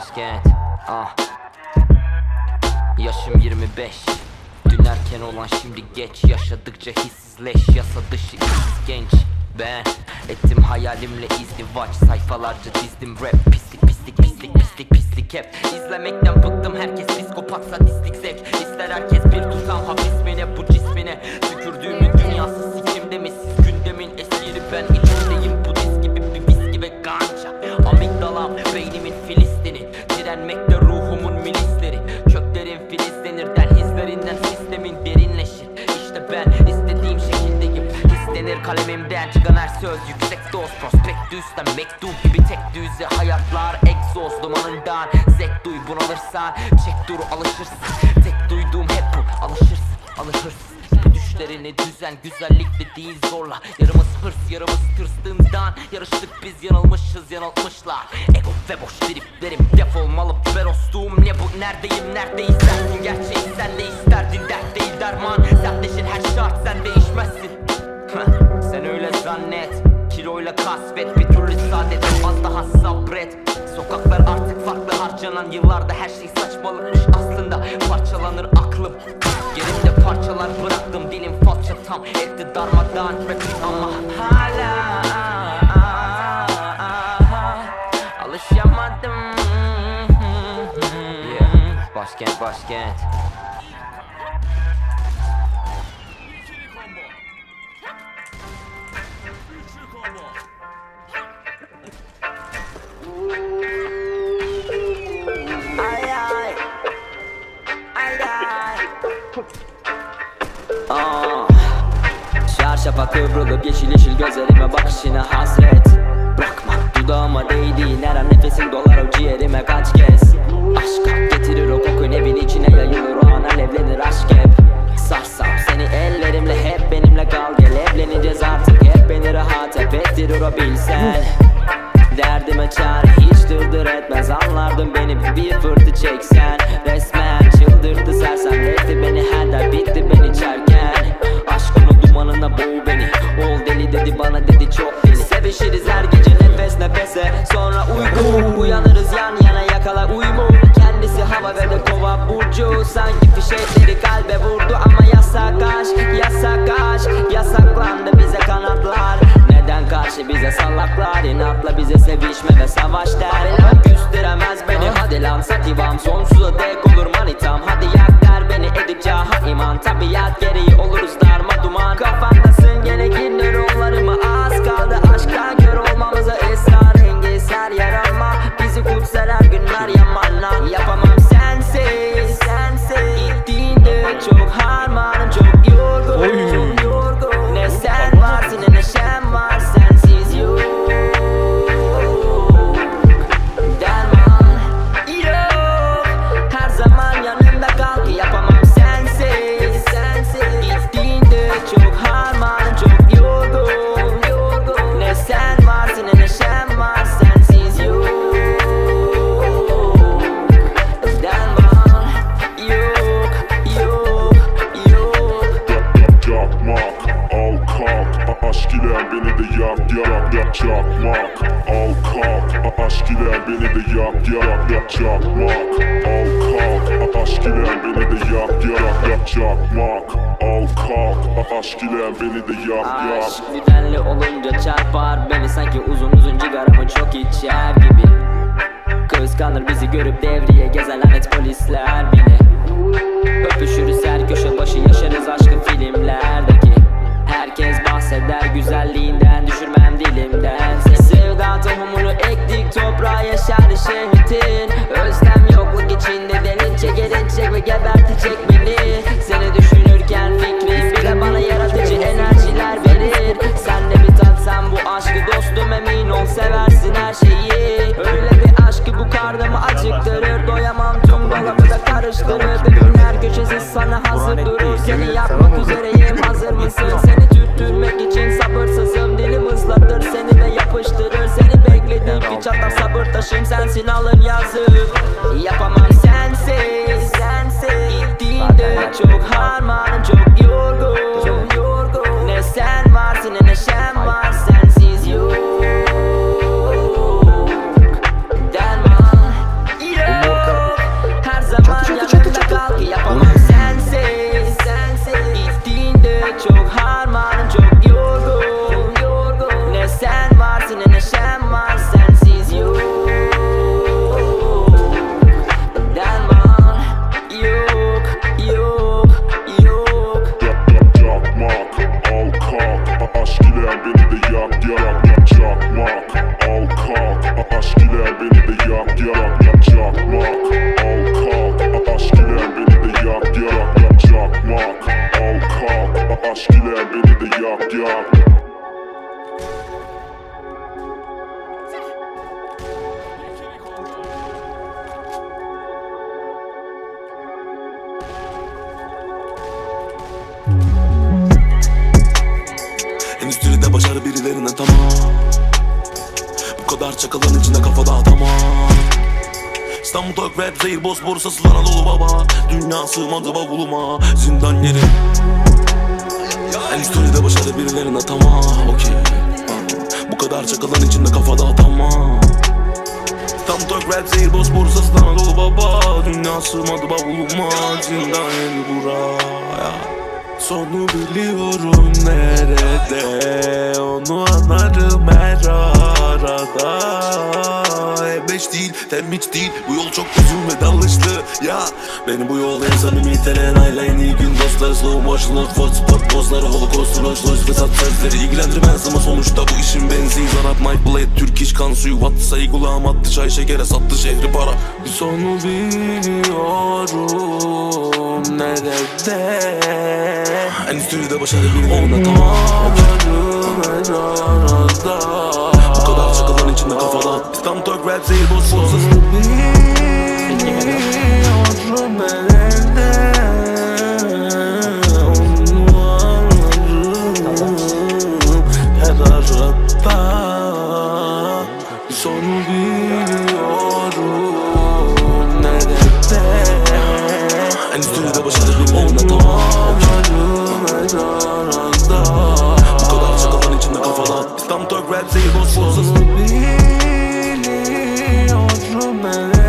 başkent ah. Yaşım 25 Dün erken olan şimdi geç. Yaşadıkça hissizleş. Yasa dışı işsiz genç. Ben ettim hayalimle izdivaç. Sayfalarca dizdim rap. Pislik pislik pislik pislik pislik hep. İzlemekten bıktım. Herkes psikopat sadistik zevk. İster herkes bir tutam hapis bu cismine. Tükürdüğümün dünyası sikimde mi? Siz gündemin esiri. Ben içindeyim Prospektüsten mektup gibi tek düze hayatlar Egzoz dumanından. Zevk duy bunalırsan Çek dur alışırsın. Tek duyduğum hep bu alışırsın alışırsın. Düşlerini düzen güzellikle değil zorla. Yarımız hırs yarımız tırstığından Yarıştık biz yanılmışız yanıltmışlar. Ego ve boş triplerim defolmalı berostuğum ne bu neredeyim nerede istersin Gerçeği sen de isterdin dert değil derman. Sertleşir her şart sen değişmezsin. Sen öyle zannet Kiloyla kasvet bir türlü saadet. Az daha sabret. Sokaklar artık farklı harcanan yıllarda her şey saçmalıkmış aslında. Parçalanır aklım. Yerimde parçalar bıraktım. Dilim falça tam. Etti darmadan rapim ama hala Alışamadım. Yeah. Başkent başkent Aa. Çarşafa kıvrılıp yeşil yeşil gözlerime bakışına hasret. Bırakma dudağıma değdiğin her an nefesin dolar o ciğerime kaç kez? Aşka getirir o kokun evin içine yayılır. O an alevlenir aşk hep bana dedi çok deli Sevişiriz her gece nefes nefese. Sonra uyku uyanırız yak yak yak Çakmak, al kalk. Aşk ile beni de yak yak yak Çakmak, al kalk. Aşk ile beni de yak yak Aşk düzenli olunca çarpar beni. Sanki uzun uzun cigaramı çok içer gibi. Kıskanır bizi görüp devriye gezen lanet polisler beni. Öpüşürüz her köşe başı yaşarız aşkı filmlerdeki. Herkes bahseder güzelliğinden düşürmem dilimden tohumunu ektik toprağa yaşar şehvetin Özlem yokluk içinde derince gelecek ve gebertecek beni Seni düşünürken fikrim bile bana yaratıcı enerjiler verir. Sen de bir tatsan bu aşkı dostum emin ol seversin her şeyi. Öyle bir aşk ki bu karnımı acıktırır Doyamam tüm dolabı da karıştırır. Demin her köşesi sana hazır durur Seni yapmak üzereyim hazır mısın? Çatlak sabır taşım Sensin alın yazık Yapamam sensiz. Sensiz. Gittiğinde çok harmanım birilerine tamam. Bu kadar çakalın içinde kafa dağıtamam. İstanbul Talk Rap Zehir Bosporus asıl Anadolu baba. Dünya sığmadı bavuluma Zindan yeri. En de başarı birilerine tamam Okey. Bu kadar çakalın içinde kafa dağıtamam. İstanbul Talk Rap Zehir Bosporus asıl Anadolu baba. Dünya sığmadı bavuluma Zindan yeri buraya Sonu biliyorum nerede Onu anlarım her arada E5 değil, tembiç değil. Bu yol çok uzun ve dalışlı Ya. Beni bu yolda en samimi teren Ayla en iyi gün dostları Slow motion, lost foot, spot pozları Holocaust, rush, rush, fesat sözleri. İlgilendirmez ama sonuçta bu işin benzin Zanat, Mike Blade, Türk iş kan suyu. Wattı sayı kulağım attı çay şekere Sattı şehri para. Bir sonu biliyorum Nerede. Endüstride başarı birilerine tamam. Bu kadar çakaların içinde kafada İstanbul Talk Rap Zehir Boz Her arada Bir sonu biliyorum Nerede Endüstride başarı birilerine tamam Bu Rap Zehir Boz Boz Biliyorum nerede